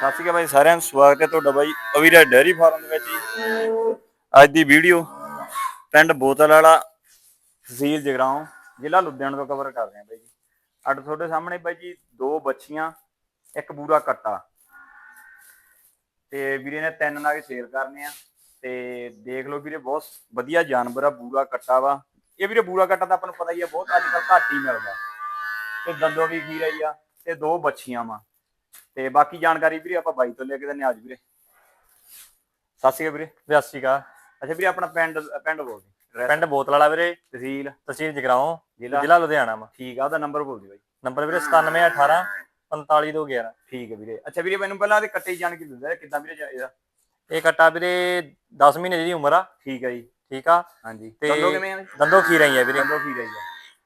ਸਤਿ ਸ਼੍ਰੀ ਅਕਾਲ ਬਾਈ, ਸਾਰਿਆਂ ਨੂੰ ਸਵਾਗਤ ਹੈ ਤੁਹਾਡਾ ਬਾਈ ਅਵੀਰਾ ਡੈਰੀ ਫਾਰਮ ਦੇ ਵਿੱਚ ਜੀ। ਅੱਜ ਦੀ ਵੀਡੀਓ ਪਿੰਡ ਬੋਤਲ ਵਾਲਾ ਤਹਿਸੀਲ ਜਗਰਾਉਂ, ਜ਼ਿਲ੍ਹਾ ਲੁਧਿਆਣਾ ਤੋਂ ਕਵਰ ਕਰ ਰਹੇ ਹਾਂ ਬਾਈ ਜੀ। ਅੱਡ ਤੁਹਾਡੇ ਸਾਹਮਣੇ ਬਾਈ ਜੀ ਦੋ ਬੱਚੀਆਂ, ਇੱਕ ਬੂਰਾ ਕੱਟਾ। ਤੇ ਵੀਰੇ ਨੇ ਤਿੰਨ ਨਾਗ ਸ਼ੇਅਰ ਕਰਨੇ ਆ। ਤੇ ਦੇਖ ਲਓ ਵੀਰੇ, ਬਹੁਤ ਵਧੀਆ ਜਾਨਵਰ ਆ, ਬੂਰਾ ਕੱਟਾ ਵਾ। ਇਹ ਵੀਰੇ ਬੂਰਾ ਕੱਟਾ ਤਾਂ ਆਪਾਂ ਨੂੰ ਪਤਾ ਹੀ ਆ, ਬਹੁਤ ਅੱਜ ਕੱਲ੍ਹ ਘੱਟ ਹੀ ਮਿਲਦਾ। ਤੇ ਦੰਦੋਂ ਵੀ ਖੀਰ ਆਈ ਆ, ਤੇ ਦੋ ਬੱਚੀਆਂ ਵਾ। ਤੇ ਬਾਕੀ ਜਾਣਕਾਰੀ ਵੀਰੇ ਆਪਾਂ ਬਾਈ ਤੋਂ ਲੈ ਕੇ ਦਿੰਨੇ ਆ ਅੱਜ ਵੀਰੇ। ਸਤਿ ਸ਼੍ਰੀ ਅਕਾਲ ਵੀਰੇ। 82 ਕਾ ਅੱਛਾ ਵੀਰੇ ਆਪਣਾ ਪਿੰਡ ਪਿੰਡ ਬੋਲ ਦੇ ਪਿੰਡ ਬੋਤਲ ਵਾਲਾ ਵੀਰੇ ਤਹਿਸੀਲ ਤਹਿਸੀਲ ਜਗਰਾਉਂ ਜ਼ਿਲ੍ਹਾ ਜ਼ਿਲ੍ਹਾ ਲੁਧਿਆਣਾ ਵਾ। ਠੀਕ ਆ ਉਹਦਾ ਨੰਬਰ ਬੋਲ ਦੇ ਬਾਈ। ਨੰਬਰ ਵੀਰੇ 9718 4511 ਠੀਕ ਹੈ ਵੀਰੇ। ਅੱਛਾ ਵੀਰੇ ਮੈਨੂੰ ਪਹਿਲਾਂ ਇਹਦੇ ਕੱਟੇ ਦੀ ਜਾਣਕਾਰੀ ਦਿੰਦਾ ਕਿੱਦਾਂ ਵੀਰੇ ਇਹਦਾ? ਇਹ ਕੱਟਾ ਵੀਰੇ 10 ਮਹੀਨੇ ਦੀ ਉਮਰ ਆ। ਠੀਕ ਹੈ ਜੀ। ਠੀਕ ਆ? ਹਾਂਜੀ। ਦੰਦੋ ਕਿਵੇਂ ਆ? ਦੰਦੋ ਖੀ ਰਹੀ ਆ ਵੀਰੇ। ਦੰਦੋ ਕੀ ਰਹੀ ਆ।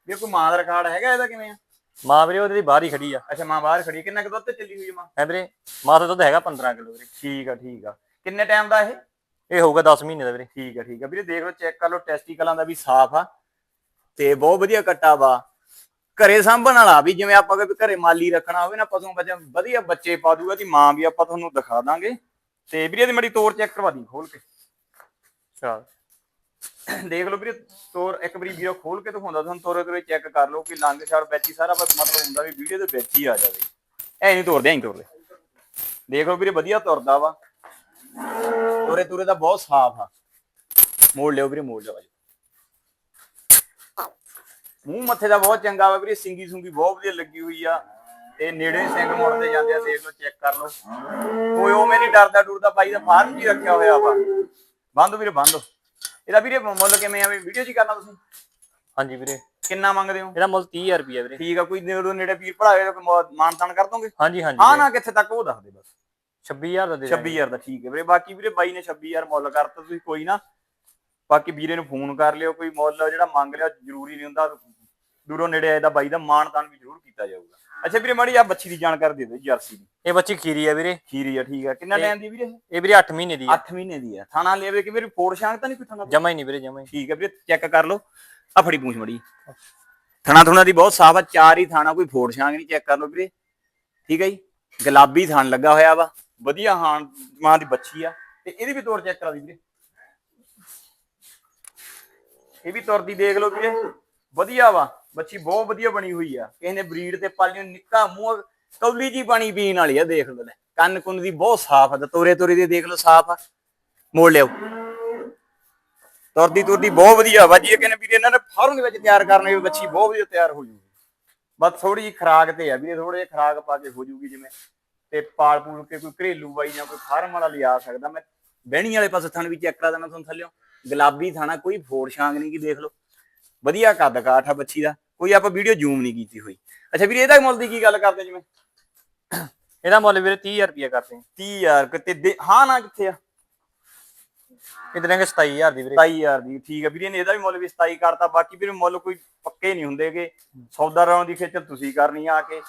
ਵੀਰੇ ਕੋਈ ਮਾਂ ਦਾ ਰਿਕਾਰਡ ਹੈਗਾ ਇਹਦਾ ਕਿਵੇਂ ਆ? ਮਾਂ ਵੀਰੇ ਉਹਦੇ ਦੀ ਬਾਹਰ ਹੀ ਖੜੀ ਆ। ਅੱਛਾ ਮਾਂ ਬਾਹਰ ਖੜੀ ਕਿੰਨਾ ਕੁ ਦੁੱਧ ਤੇ ਚੱਲੀ ਹੋਈ ਆ ਮਾਂ? ਹੈ ਵੀਰੇ ਮਾਂ ਦਾ ਦੁੱਧ ਹੈਗਾ 15 ਕਿਲੋ ਵੀਰੇ। ਠੀਕ ਆ ਠੀਕ ਆ। ਕਿੰਨੇ ਟਾਈਮ ਦਾ ਇਹ? ਇਹ ਹੋਊਗਾ 10 ਮਹੀਨੇ ਦਾ ਵੀਰੇ। ਠੀਕ ਆ ਠੀਕ ਆ। ਵੀਰੇ ਦੇਖ ਲਓ ਚੈੱਕ ਕਰ ਲਓ ਟੈਸਟੀਕਲਾਂ ਦਾ ਵੀ ਸਾਫ਼ ਆ। ਤੇ ਬਹੁਤ ਵਧੀਆ ਕੱਟਾ ਵਾ। ਘਰੇ ਸਾਂਭਣ ਵਾਲਾ ਵੀ ਜਿਵੇਂ ਆਪਾਂ ਕੋਈ ਘਰੇ ਮਾਲੀ ਰੱਖਣਾ ਹੋਵੇ ਨਾ ਪਸ਼ੂ ਬੱਚਾ ਵਧੀਆ ਬੱਚੇ ਪਾ ਦੂਗਾ ਦੀ ਮਾਂ ਵੀ ਆਪਾਂ ਤੁਹਾਨੂੰ ਦਿਖਾ ਦਾਂਗੇ। ਤੇ ਵੀਰੇ ਦੀ ਮੜੀ ਤੋਰ ਚੈੱਕ ਕਰਵਾ ਦੀ ਖੋਲ ਕੇ। ਚਲ। ਦੇਖ ਲਓ ਵੀਰੇ ਤੋਰ ਇੱਕ ਵਾਰੀ ਵੀਡੀਓ ਖੋਲ ਕੇ ਦਿਖਾਉਂਦਾ, ਤੁਹਾਨੂੰ ਤੋਰੇ ਤੋਰੇ ਚੈੱਕ ਕਰ ਲਓ ਕਿ ਲੰਗ ਛੜ ਵਿੱਚ ਹੀ ਸਾਰਾ ਮਤਲਬ ਹੁੰਦਾ ਵੀ ਵੀਡੀਓ ਦੇ ਵਿੱਚ ਹੀ ਆ ਜਾਵੇ। ਐ ਨਹੀਂ ਤੋਰਦੇ, ਐਂ ਤੋਰਦੇ। ਦੇਖ ਲਓ ਵੀਰੇ, ਵਧੀਆ ਤੁਰਦਾ ਵਾ। ਤੋਰੇ ਤੋਰੇ ਦਾ ਬਹੁਤ ਸਾਫ਼ ਆ। ਮੋੜ ਲਿਓ ਵੀਰੇ, ਮੋੜ ਲਿਓ ਮੂੰਹ ਮੱਥੇ ਦਾ ਬਹੁਤ ਚੰਗਾ ਵਾ ਵੀਰੇ, ਸਿੰਗੀ ਸੁੰਗੀ ਬਹੁਤ ਵਧੀਆ ਲੱਗੀ ਹੋਈ ਆ। ਤੇ ਨੇੜੇ ਸਿੰਘ ਮੁੜਦੇ ਜਾਂਦੇ ਆ, ਦੇਖ ਲਓ ਚੈੱਕ ਕਰ ਲਓ। ਕੋਈ ਉਹ ਨਹੀਂ ਡਰਦਾ ਡੁਰਦਾ, ਬਾਈ ਦਾ ਫਾਰਮ ਵੀ ਰੱਖਿਆ ਹੋਇਆ ਵਾ। ਬੰਦ ਵੀਰੇ, ਬੰਦ। ਇਹਦਾ ਵੀਰੇ ਮੁੱਲ ਕਿਵੇਂ ਆ ਵੀ ਵੀਡੀਓ 'ਚ ਹੀ ਕਰਨਾ ਤੁਸੀਂ? ਹਾਂਜੀ ਵੀਰੇ। ਕਿੰਨਾ ਮੰਗਦੇ ਹੋ? ਇਹਦਾ ਮੁੱਲ 30000 ਰੁਪਿਆ ਵੀਰੇ। ਠੀਕ ਆ ਕੋਈ ਨੇੜੇ ਨੇੜੇ ਵੀਰ ਭਰਾਵੇ ਤਾਂ ਕੋਈ ਮੌ- ਮਾਨ ਤਾਨ ਕਰ ਦੋਗੇ? ਹਾਂਜੀ ਹਾਂਜੀ ਵੀਰੇ। ਨਾ ਕਿੱਥੇ ਤੱਕ ਉਹ ਦੱਸ ਦੇ ਬਸ। 26000 ਦਾ ਦੇ ਦਾਂਗੇ। 26000 ਦਾ ਠੀਕ ਹੈ ਵੀਰੇ। ਬਾਕੀ ਵੀਰੇ ਬਾਈ ਨੇ 26000 ਮੁੱਲ ਕਰਤਾ ਤੁਸੀਂ ਕੋਈ ਨਾ। ਬਾਕੀ ਵੀਰੇ ਨੂੰ ਫੋਨ ਕਰ ਲਿਓ ਕੋਈ ਮੁੱਲ ਜਿਹੜਾ ਮੰਗ ਲਿਆ ਜ਼ਰੂਰੀ ਨਹੀਂ ਹੁੰਦਾ। ਦੂਰੋਂ ਨੇੜੇ ਆਏ ਦਾ ਬਾਈ ਦਾ ਮਾਨ ਤਾਨ ਵੀ ਜ਼ਰੂਰ ਕੀਤਾ ਜਾਊਗਾ। ਅੱਛਾ ਵੀਰੇ ਮਾੜੀ ਆ ਬੱਚੀ ਦੀ ਜਾਣਕਾਰੀ ਦੇ ਦਿਓ ਜਰਸੀ ਦੀ। ਇਹ ਬੱਚੀ ਖੀਰੀ ਆ ਵੀਰੇ। ਖੀਰੀ ਆ ਠੀਕ ਆ। ਕਿੰਨਾ ਟਾਈਮ ਦੀ ਵੀਰੇ? ਇਹ ਵੀਰੇ 8 ਮਹੀਨੇ ਦੀ ਆ। 8 ਮਹੀਨੇ ਦੀ ਆ। ਥਾਣਾ ਲੈਵੇ ਕਿ ਵੀਰੇ ਫੋੜ ਸ਼ਾਂਗ ਤਾਂ ਨਹੀਂ ਕੋਈ ਥਾਣਾ ਜਮਾ ਹੀ ਨਹੀਂ ਵੀਰੇ ਜਮਾ ਹੀ। ਠੀਕ ਹੈ ਵੀਰੇ ਚੈੱਕ ਕਰ ਲਓ। ਆ ਫੜੀ ਪੂੰਛ ਮੜੀ ਥਣਾ ਥੁਣਾ ਦੀ ਬਹੁਤ ਸਾਫ਼ ਆ ਚਾਰ ਹੀ ਥਾਣਾ ਕੋਈ ਫੋੜ ਛਾਂਗ ਨਹੀਂ ਚੈੱਕ ਕਰ ਲਓ ਵੀਰੇ। ਠੀਕ ਹੈ ਜੀ? ਗੁਲਾਬੀ ਥਣ ਲੱਗਾ ਹੋਇਆ ਵਾ। ਵਧੀਆ ਹਾਂ ਮਾਂ ਦੀ ਬੱਚੀ ਆ। ਤੇ ਇਹਦੀ ਵੀ ਤੋਰ ਚੈੱਕ ਕਰਾ ਦੀ ਵੀਰੇ। ਇਹ ਵੀ ਤੁਰਦੀ ਦੇਖ ਲਓ ਵੀਰੇ। ਵਧੀਆ ਵਾ ਬੱਚੀ ਬਹੁਤ ਵਧੀਆ ਬਣੀ ਹੋਈ ਆ। ਕਿਸੇ ਨੇ ਬਰੀਡ ਤੇ ਪਾਲੀ ਨਿੱਕਾ ਮੂੰਹ, ਕੌਲੀ ਜੀ ਪਾਣੀ ਪੀਣ ਵਾਲੀ ਆ, ਦੇਖ ਲਓ ਲੈ। ਕੰਨ ਕੁੰਨ ਦੀ ਬਹੁਤ ਸਾਫ਼ ਆ ਤੋਰੇ ਤੋਰੇ ਦੀ ਦੇਖ ਲਓ ਸਾਫ਼ ਆ। ਮੋੜ ਲਿਓ ਤੁਰਦੀ ਤੁਰਦੀ ਬਹੁਤ ਵਧੀਆ ਵਾ ਜੀ, ਇਹ ਕਹਿੰਦੇ ਵੀਰੇ ਇਹਨਾਂ ਨੇ ਫਾਰਮ ਦੇ ਵਿੱਚ ਤਿਆਰ ਕਰਨੀ ਵੀ ਬੱਚੀ ਬਹੁਤ ਵਧੀਆ ਤਿਆਰ ਹੋ ਜੂਗੀ। ਬਸ ਥੋੜੀ ਜਿਹੀ ਖਰਾਕ ਤੇ ਆ ਵੀਰੇ ਥੋੜੇ ਜਿਹੇ ਖਰਾਕ ਪਾ ਕੇ ਹੋ ਜੂਗੀ ਜਿਵੇਂ, ਤੇ ਪਾਲ ਪੂਲ ਕੇ ਕੋਈ ਘਰੇਲੂ ਬਾਈ ਜਾਂ ਕੋਈ ਫਾਰਮ ਵਾਲਾ ਲਿਆ ਸਕਦਾ। ਮੈਂ ਬਹਿਣੀ ਵਾਲੇ ਪਾਸੇ ਥਣ ਵੀ ਚੈੱਕ ਕਰਾ ਦੇਣਾ ਤੁਹਾਨੂੰ ਥੱਲਿਓ। ਗੁਲਾਬੀ ਥਾਣਾ ਕੋਈ ਫੋੜ ਛਾਂਗ ਨਹੀਂ ਕੀ ਦੇਖ ਲਓ। ਵਧੀਆ ਕੱਦ ਕਾਠ ਆ ਬੱਚੀ ਦਾ ਕੋਈ ਆਪਾਂ ਵੀਡੀਓ ਜ਼ੂਮ ਨਹੀਂ ਕੀਤੀ ਹੋਈ। ਅੱਛਾ ਵੀਰੇ ਇਹਦਾ ਮੁੱਲ ਦੀ ਕੀ ਗੱਲ ਕਰਦੇ ਜਿਵੇਂ? ਇਹਦਾ ਮੁੱਲ ਵੀਰੇ 30000 ਰੁਪਿਆ ਕਰਦੇ ਆ 30000 ਕਿਤੇ ਹਾਂ ਨਾ ਕਿੱਥੇ ਆ? ਇਹ ਦੇਣਗੇ 27000 ਦੀ ਵੀਰੇ। 27000 ਦੀ ਠੀਕ ਹੈ ਵੀਰੇ ਨੇ ਇਹਦਾ ਵੀ ਮੁੱਲ ਵੀ 27 ਕਰਤਾ ਬਾਕੀ ਵੀਰੇ ਮੁੱਲ ਕੋਈ ਪੱਕੇ ਨਹੀਂ ਹੁੰਦੇਗੇ ਸੌਦਾ ਰਾਉਣ ਦੀ ਖੇਚਲ ਤੁਸੀਂ ਕਰਨੀ ਆ ਆ ਕੇ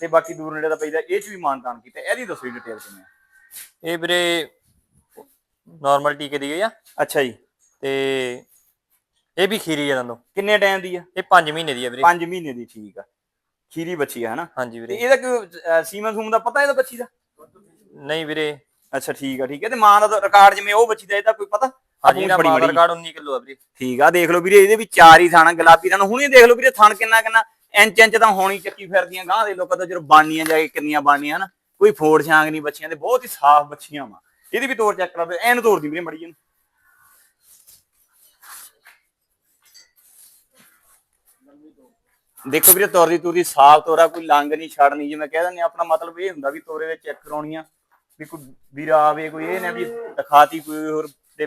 ਤੇ ਬਾਕੀ ਦੂਰ ਨੇੜੇ ਦਾ ਪੈਦਾ ਇਹ ਚ ਵੀ ਮਾਨਤਾਨ ਕੀਤਾ। ਇਹਦੀ ਦੱਸੋ ਡਿਟੇਲ ਕਿਵੇਂ ਆ? ਇਹ ਵੀਰੇ ਨਾਰਮਲ ਟੀਕੇ ਦੀ ਗਈ ਆ। ਅੱਛਾ ਜੀ। ਤੇ ਇਹ ਵੀ ਖੀਰੀ ਆ ਦੰਦੋ। ਕਿੰਨੇ ਟਾਈਮ ਦੀ ਆ? ਇਹ 5 ਮਹੀਨੇ ਦੀ ਆ ਵੀਰੇ। 5 ਮਹੀਨੇ ਦੀ ਠੀਕ ਆ। ਖੀਰੀ ਬੱਚੀ ਆ ਹਨਾ? ਹਾਂਜੀ ਵੀਰੇ। ਇਹਦਾ ਕੋਈ ਸੀਮਨ ਸੂਮ ਦਾ ਪਤਾ ਇਹਦਾ ਬੱਚੀ ਦਾ? ਨਹੀਂ ਵੀਰੇ। ਅੱਛਾ ਠੀਕ ਆ ਠੀਕ ਹੈ ਤੇ ਮਾਂ ਦਾ ਰਿਕਾਰਡ ਜਿਵੇਂ ਉਹ ਬੱਚੀ ਦਾ ਇਹਦਾ ਕੋਈ ਪਤਾ? ਹਾਂਜੀ ਨਾ ਬੜੀ ਮਾਦਰ ਮਾੜੀ। ਕਾਰਡ 19 ਕਿਲੋ ਆ ਵੀਰੇ। ਠੀਕ ਆ ਦੇਖ ਲਓ ਵੀਰੇ ਇਹਦੇ ਵੀ ਚਾਰ ਹੀ ਥਾਣਾ ਗੁਲਾਬੀ ਥਾਣਾ। ਹੁਣੇ ਦੇਖ ਲਓ ਵੀਰੇ ਥਣ ਕਿੰਨਾ ਕਿੰਨਾ। ਇੰਚ ਇੰਚ ਤਾਂ ਹੋਣੀ ਚੱਕੀ ਫਿਰਦੀਆਂ ਗਾਂ ਦੇ ਲੋਕਾਂ ਤਾਂ ਜਦੋਂ ਬਾਨੀਆਂ ਜਾ ਕੇ ਕਿੰਨੀਆਂ ਬਾਨੀਆਂ ਨਾ ਕੋਈ ਫੋੜ ਛਾਂਗ ਨਹੀਂ ਬੱਚੀਆਂ ਦੇ ਬਹੁਤ ਹੀ ਸਾਫ਼ ਬੱਚੀਆਂ ਵਾ। ਇਹਦੀ ਵੀ ਤੋਰ ਚੈੱਕ ਕਰਾ ਦੇ ਐਨ ਤੋਰਦੀ ਵੀਰੇ ਮੜੀ ਨੂੰ ਦੇਖੋ ਵੀਰੇ ਤੋਰਦੀ ਤੋਰਦੀ ਸਾਫ਼ ਤੋਰਾ ਕੋਈ ਲੰਗ ਨਹੀਂ ਛੱਡਣੀ। ਜਿਵੇਂ ਕਹਿ ਦਿੰਦੇ ਆ, ਆਪਣਾ ਮਤਲਬ ਇਹ ਹੁੰਦਾ ਵੀ ਤੋਰੇ ਦੇ ਚੈੱਕ ਕਰਾਉਣੀਆਂ ਵੀ ਕੋਈ ਵੀਰਾ ਆਵੇ ਕੋਈ ਇਹ ਨਾ ਵੀ ਦਿਖਾਤੀ ਕੋਈ ਹੋਰ ਤੇ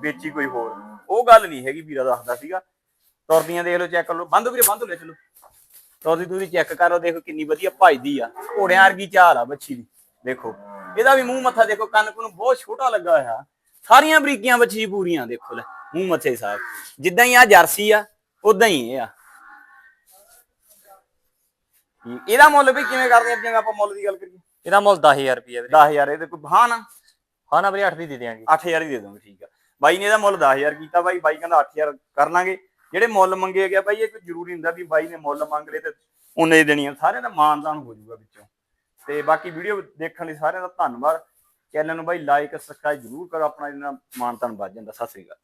ਵੇਚੀ ਕੋਈ ਹੋਰ। ਉਹ ਗੱਲ ਨਹੀਂ ਹੈਗੀ ਵੀਰਾ ਦੱਸਦਾ ਸੀਗਾ। ਤੁਰਦੀਆਂ ਦੇਖ ਲਓ ਚੈੱਕ ਕਰ ਲਓ। ਬੰਦ ਵੀਰੇ ਬੰਦ ਲੈ ਚਲੋ। ਤੁਰਦੀ ਤੁਸੀਂ ਚੈੱਕ ਕਰੋ ਦੇਖੋ ਕਿੰਨੀ ਵਧੀਆ ਭਜਦੀ ਆ। ਘੋੜਿਆਂ ਵਰਗੀ ਚਾਲ ਆ ਬੱਚੀ ਦੀ ਦੇਖੋ। ਇਹਦਾ ਵੀ ਮੂੰਹ ਮੱਥਾ ਦੇਖੋ ਕੰਨ ਕੁਨ ਬਹੁਤ ਛੋਟਾ ਲੱਗਾ ਹੋਇਆ। ਸਾਰੀਆਂ ਬਰੀਕੀਆਂ ਬੱਚੀ ਪੂਰੀਆਂ ਦੇਖੋ ਲੈ ਮੂੰਹ ਮੱਥੇ ਸਾਫ਼। ਜਿੱਦਾਂ ਹੀ ਆ ਜਰਸੀ ਆ ਉਦਾਂ ਹੀ ਇਹ ਆ। ਇਹਦਾ ਮੁੱਲ ਵੀ ਕਿਵੇਂ ਕਰਦੇ ਆ ਜਿਵੇਂ ਆਪਾਂ ਮੁੱਲ ਦੀ ਗੱਲ ਕਰੀਏ? ਇਹਦਾ ਮੁੱਲ 10000 ਰੁਪਿਆ ਵੀਰੇ। 10000 ਇਹਦੇ ਕੋਈ ਹਾਂ ਨਾ? ਹਾਂ ਨਾ ਵੀਰੇ 8 ਦੀ ਦੇ ਦਿਆਂਗੇ। 8000 ਹੀ ਦੇ ਦੋਗੇ ਠੀਕ ਆ। ਬਾਈ ਨੇ ਇਹਦਾ ਮੁੱਲ 10000 ਕੀਤਾ ਬਾਈ ਬਾਈ ਕਹਿੰਦਾ 8000 ਕਰ ਲਾਂਗੇ। ਜਿਹੜੇ ਮੁੱਲ ਮੰਗੇ ਗਿਆ ਬਾਈ ਇਹ ਕੋਈ ਜ਼ਰੂਰੀ ਹੁੰਦਾ ਵੀ ਬਾਈ ਨੇ ਮੁੱਲ ਮੰਗ ਲਏ ਤੇ ਉਹਨੇ ਹੀ ਦੇਣੀ ਆ। ਸਾਰਿਆਂ ਦਾ ਮਾਨਦਾਨ ਹੋ ਜਾਊਗਾ ਵਿੱਚੋਂ। ਤੇ ਬਾਕੀ ਵੀਡੀਓ ਦੇਖਣ ਲਈ ਸਾਰਿਆਂ ਦਾ ਧੰਨਵਾਦ। ਚੈਨਲ ਨੂੰ ਬਾਈ ਲਾਈਕ ਸਬਸਕ੍ਰਾਈਬ ਜ਼ਰੂਰ ਕਰੋ ਆਪਣਾ ਇਹਨਾਂ ਮਾਨ ਤਾਨ ਵੱਧ ਜਾਂਦਾ। ਸਤਿ ਸ੍ਰੀ ਅਕਾਲ।